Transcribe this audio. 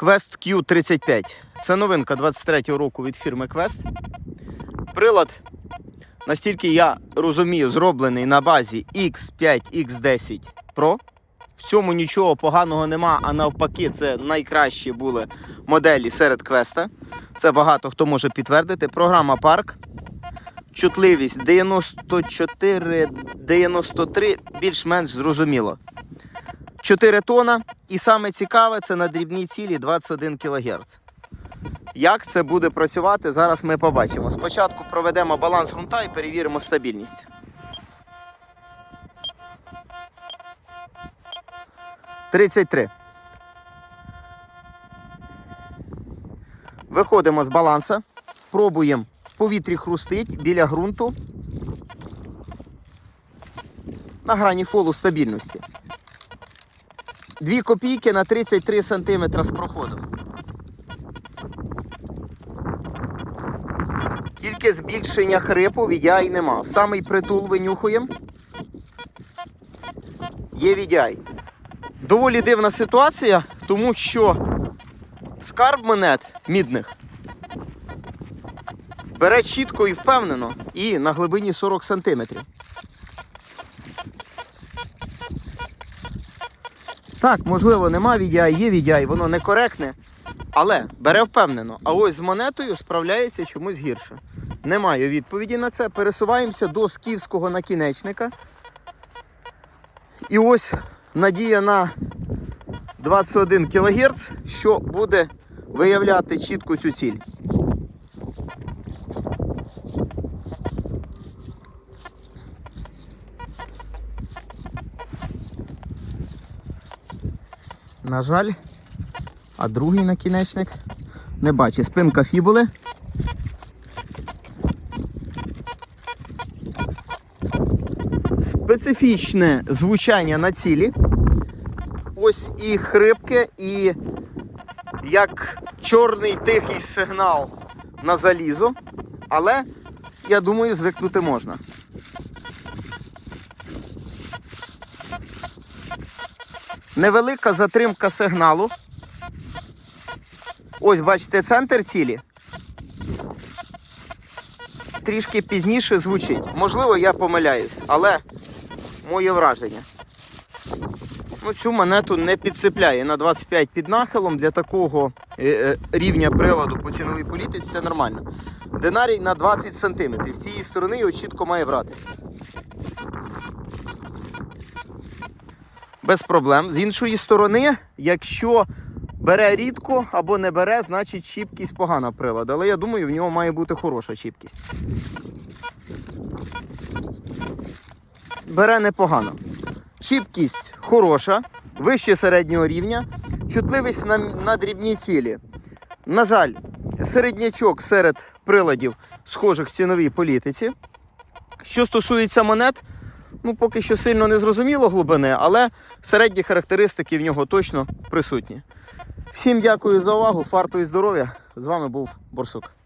Quest Q35. Це новинка 23-го року від фірми Quest. Прилад, настільки я розумію, зроблений на базі X5, X10 Pro. В цьому нічого поганого нема, а навпаки, це найкращі були моделі серед Квеста. Це багато хто може підтвердити. Програма Park. Чутливість 94-93, більш-менш зрозуміло. 4 тона. І саме цікаве, це на дрібній цілі 21 кГц. Як це буде працювати, зараз ми побачимо. Спочатку проведемо баланс ґрунта і перевіримо стабільність. Тридцять три. Виходимо з баланса, пробуємо в повітрі хрустить біля ґрунту на грані фолу стабільності. 2 копійки на 33 см з проходу. Тільки збільшення хрипу VDI нема. Самий притул винюхуємо. Є VDI. Доволі дивна ситуація, тому що скарб монет мідних бере чітко і впевнено і на глибині 40 см. Так, можливо, нема VDI, є VDI, воно некоректне, але бере впевнено. А ось з монетою справляється чомусь гірше. Немає відповіді на це. Пересуваємося до скіфського накінечника. І ось надія на 21 кГц, що буде виявляти чітко цю ціль. На жаль, а другий накінечник не бачить. Спинка фібули. Специфічне звучання на цілі. Ось і хрипке, і як чорний тихий сигнал на залізо. Але я думаю, звикнути можна. Невелика затримка сигналу. Ось, бачите, центр цілі. Трішки пізніше звучить. Можливо, я помиляюсь, але моє враження. Ну, цю монету не підсипляє на 25 під нахилом. Для такого е, е, рівня приладу по ціновій політиці це нормально. Динарій на 20 см. З цієї сторони його чітко має брати. Без проблем. З іншої сторони, якщо бере рідко або не бере, значить чіпкість погана прилад. Але я думаю, в нього має бути хороша чіпкість. Бере непогано. Чіпкість хороша, вище середнього рівня, чутливість на, на дрібні цілі. На жаль, середнячок серед приладів, схожих в ціновій політиці. Що стосується монет, ну поки що сильно не зрозуміло глибини, але середні характеристики в нього точно присутні. Всім дякую за увагу, фарту і здоров'я. З вами був Борсук.